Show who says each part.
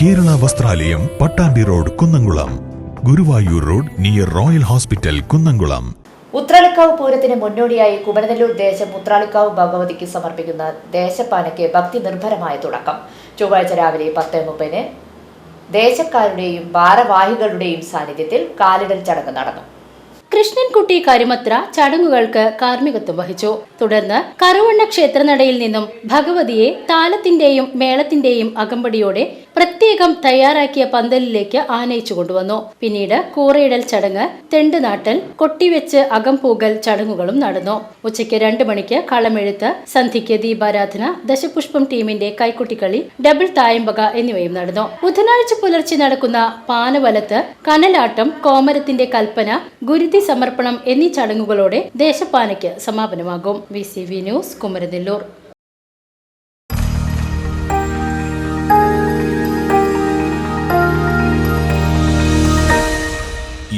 Speaker 1: Kerala വസ്ത്രാലയം Pattambi road Kunnamkulam. Guruvayur road near royal hospital Kunnamkulam.
Speaker 2: Uthralikkavu പൂരത്തിന് മുന്നോടിയായി കുമരനെല്ലൂർ ദേശം ഉത്രാളിക്കാവ് ഭഗവതിക്ക് സമർപ്പിക്കുന്ന ദേശപ്പാനയ്ക്ക് ഭക്തി നിർഭരമായ തുടക്കം. ചൊവ്വാഴ്ച രാവിലെ പത്ത് മുപ്പതിന് ദേശക്കാരുടെയും ഭാരവാഹികളുടെയും സാന്നിധ്യത്തിൽ കാലിടൽ ചടങ്ങ് നടന്നു.
Speaker 3: കൃഷ്ണൻകുട്ടി കരുമത്ര ചടങ്ങുകൾക്ക് കാർമ്മികത്വം വഹിച്ചു. തുടർന്ന് കറുവണ്ണ ക്ഷേത്രനടയിൽ നിന്നും ഭഗവതിയെ താലത്തിന്റെയും മേളത്തിന്റെയും അകമ്പടിയോടെ പ്രത്യേകം തയ്യാറാക്കിയ പന്തലിലേക്ക് ആനയിച്ചു കൊണ്ടുവന്നു. പിന്നീട് കൂറയിടൽ ചടങ്ങ് തെണ്ടുനാട്ടൽ കൊട്ടിവെച്ച് അകംപൂകൽ ചടങ്ങുകളും നടന്നു. ഉച്ചയ്ക്ക് രണ്ട് മണിക്ക് കളമെഴുത്ത് സന്ധ്യയ്ക്ക് ദീപാരാധന ദശപുഷ്പം ടീമിന്റെ കൈക്കുട്ടിക്കളി ഡബിൾ തായമ്പക എന്നിവയും നടന്നു. ബുധനാഴ്ച പുലർച്ചെ നടക്കുന്ന പാനവലത്ത് കനലാട്ടം കോമരത്തിന്റെ കൽപ്പന ഗുരുതി സമർപ്പണം എന്നീ ചടങ്ങുകളോടെ ദേശപാനയ്ക്ക് സമാപനമാകും. V C V news Kumaranellur.